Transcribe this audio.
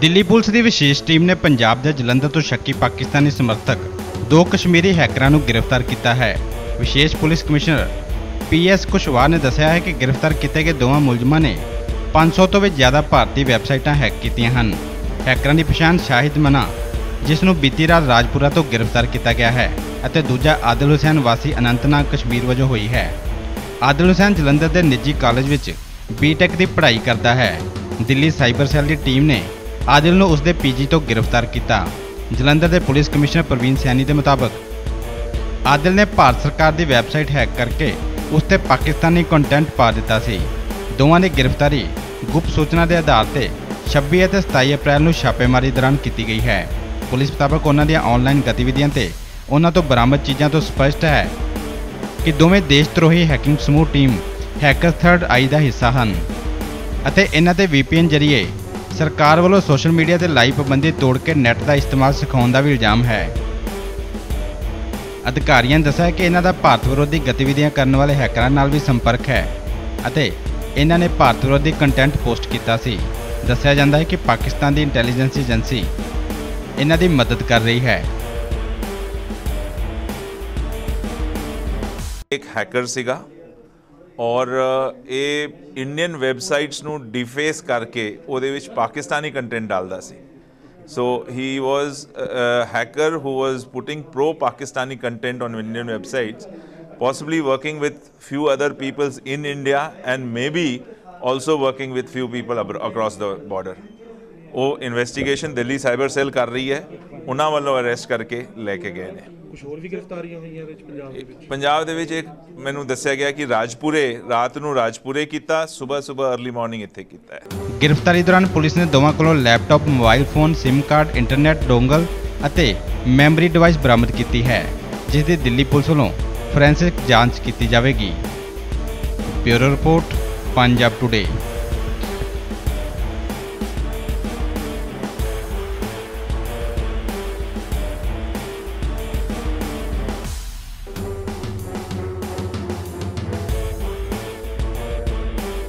Delhi police ਦੀ ਵਿਸ਼ੇਸ਼ team ਨੇ ਪੰਜਾਬ ਦੇ ਜਲੰਧਰ ਤੋਂ ਸ਼ੱਕੀ ਪਾਕਿਸਤਾਨੀ ਸਮਰਥਕ ਦੋ ਕਸ਼ਮੀਰੀ ਹੈਕਰਾਂ ਨੂੰ ਗ੍ਰਿਫਤਾਰ ਕੀਤਾ ਹੈ। ਵਿਸ਼ੇਸ਼ ਪੁਲਿਸ ਕਮਿਸ਼ਨਰ ਪੀਐਸ ਕੁਸ਼ਵਾਹ ਨੇ ਦੱਸਿਆ ਹੈ ਕਿ ਗ੍ਰਿਫਤਾਰ ਕੀਤੇ ਗਏ ਦੋਵਾਂ ਮੁਲਜ਼ਮਾਂ ਨੇ 500 ਤੋਂ ਵੀ ਜ਼ਿਆਦਾ ਭਾਰਤੀ ਵੈਬਸਾਈਟਾਂ ਹੈਕ ਕੀਤੀਆਂ ਹਨ। ਹੈਕਰਾਂ ਦੀ ਪਛਾਣ ਸ਼ਾਹਿਦ ਮਨਾ, ਜਿਸ ਨੂੰ ਬੀਤੀ ਰਾਤ ਰਾਜਪੁਰਾ ਤੋਂ ਗ੍ਰਿਫਤਾਰ ਕੀਤਾ ਗਿਆ ਹੈ, ਅਤੇ ਦੂਜਾ ਆਦਿਲ ਹੁਸੈਨ ਵਾਸੀ ਅਨੰਤਨਾਗ ਕਸ਼ਮੀਰ ਵਜੋਂ ਹੋਈ ਹੈ। ਆਦਿਲ ਹੁਸੈਨ ਜਲੰਧਰ ਦੇ ਨਿੱਜੀ ਕਾਲਜ ਵਿੱਚ ਬੀਟੈਕ ਦੀ ਪੜ੍ਹਾਈ ਕਰਦਾ ਹੈ। ਦਿੱਲੀ ਸਾਈਬਰ ਸੈੱਲ ਦੀ ਟੀਮ ਨੇ ਆਦਿਲ ਨੂੰ ਉਸਦੇ ਪੀਜੀ ਤੋਂ ਗ੍ਰਿਫਤਾਰ ਕੀਤਾ। ਜਲੰਧਰ ਦੇ ਪੁਲਿਸ ਕਮਿਸ਼ਨਰ ਪ੍ਰਵੀਨ ਸੈਣੀ ਦੇ ਮੁਤਾਬਕ, ਆਦਿਲ ਨੇ ਭਾਰਤ ਸਰਕਾਰ ਦੀ ਵੈਬਸਾਈਟ ਹੈਕ ਕਰਕੇ ਉਸ ਤੇ ਪਾਕਿਸਤਾਨੀ ਕੰਟੈਂਟ ਪਾ ਦਿੱਤਾ ਸੀ। ਦੋਵਾਂ ਦੀ ਗ੍ਰਿਫਤਾਰੀ ਗੁਪਤ ਸੂਚਨਾ ਦੇ ਆਧਾਰ ਤੇ 26 ਅਤੇ 27 ਅਪ੍ਰੈਲ ਨੂੰ ਛਾਪੇਮਾਰੀ ਦੌਰਾਨ ਕੀਤੀ ਗਈ ਹੈ। ਪੁਲਿਸ ਮੁਤਾਬਕ ਉਹਨਾਂ ਦੀਆਂ ਆਨਲਾਈਨ ਗਤੀਵਿਧੀਆਂ ਤੇ ਉਹਨਾਂ ਤੋਂ ਬਰਾਮਦ ਚੀਜ਼ਾਂ ਤੋਂ ਸਪਸ਼ਟ ਹੈ ਕਿ ਦੋਵੇਂ ਦੇਸ਼ ਧਰੋਹੀ ਹੈਕਿੰਗ ਸਮੂਹ ਟੀਮ ਹੈਕਰ ਥਰਡ ਆਈ ਦਾ ਹਿੱਸਾ ਹਨ ਅਤੇ ਇਹਨਾਂ ਤੇ VPN ਜਰੀਏ ਸਰਕਾਰ ਵੱਲੋਂ ਸੋਸ਼ਲ ਮੀਡੀਆ ਤੇ ਲਾਈਵ ਪਾਬੰਦੀ ਤੋੜ ਕੇ ਨੈੱਟ ਦਾ ਇਸਤੇਮਾਲ ਸਿਖਾਉਣ ਦਾ ਵੀ ਇਲਜ਼ਾਮ ਹੈ। ਅਧਿਕਾਰੀਆਂ ਨੇ ਦੱਸਿਆ ਕਿ ਇਹਨਾਂ ਦਾ ਭਾਰਤ ਵਿਰੋਧੀ ਗਤੀਵਿਧੀਆਂ ਕਰਨ ਵਾਲੇ ਹੈਕਰਾਂ ਨਾਲ ਵੀ ਸੰਪਰਕ ਹੈ ਅਤੇ ਇਹਨਾਂ ਨੇ ਭਾਰਤ ਵਿਰੋਧੀ ਕੰਟੈਂਟ ਪੋਸਟ ਕੀਤਾ ਸੀ। ਦੱਸਿਆ ਜਾਂਦਾ ਹੈ ਕਿ ਪਾਕਿਸਤਾਨ ਦੀ ਇੰਟੈਲੀਜੈਂਸ ਏਜੰਸੀ ਇਹਨਾਂ ਦੀ ਮਦਦ ਕਰ ਰਹੀ ਹੈ। ਇੱਕ ਹੈਕਰ ਸੀਗਾ। ਔਰ ਇਹ ਇੰਡੀਅਨ ਵੈਬਸਾਈਟਸ ਨੂੰ ਡਿਫੇਸ ਕਰਕੇ ਉਹਦੇ ਵਿੱਚ ਪਾਕਿਸਤਾਨੀ ਕੰਟੈਂਟ ਡਾਲਦਾ ਸੀ so he was hacker who was putting pro Pakistani content on Indian websites possibly working with few other peoples in India and maybe also working with few people abro- across the border. ਉਹ investigation Delhi cyber cell ਕਰ ਰਹੀ ਹੈ ਉਹਨਾਂ ਵੱਲੋਂ arrest ਕਰਕੇ ਲੈ ਕੇ ਗਏ ਨੇ ਕੁਝ ਹੋਰ ਵੀ ਗ੍ਰਿਫਤਾਰੀਆਂ ਹੋਈਆਂ ਵਿੱਚ ਪੰਜਾਬ ਦੇ ਵਿੱਚ? ਪੰਜਾਬ ਦੇ ਵਿੱਚ ਇੱਕ ਮੈਨੂੰ ਦੱਸਿਆ ਗਿਆ ਕਿ ਰਾਜਪੁਰੇ ਰਾਤ ਨੂੰ ਰਾਜਪੁਰੇ ਕੀਤਾ ਸਵੇਰ ਸਵੇਰ अर्ਲੀ ਮਾਰਨਿੰਗ ਇੱਥੇ ਕੀਤਾ ਹੈ। ਗ੍ਰਿਫਤਾਰੀ ਦੌਰਾਨ ਪੁਲਿਸ ਨੇ ਦੋਵਾਂ ਕੋਲੋਂ laptop mobile phone SIM card internet dongle ਅਤੇ ਮੈਮਰੀ ਡਿਵਾਈਸ ਬਰਾਮਦ ਕੀਤੀ ਹੈ ਜਿਸ ਦੀ ਦਿੱਲੀ ਪੁਲਿਸ ਵੱਲੋਂ ਫੋਰੈਂਸਿਕ ਜਾਂਚ ਕੀਤੀ ਜਾਵੇਗੀ। Bureau report Punjab today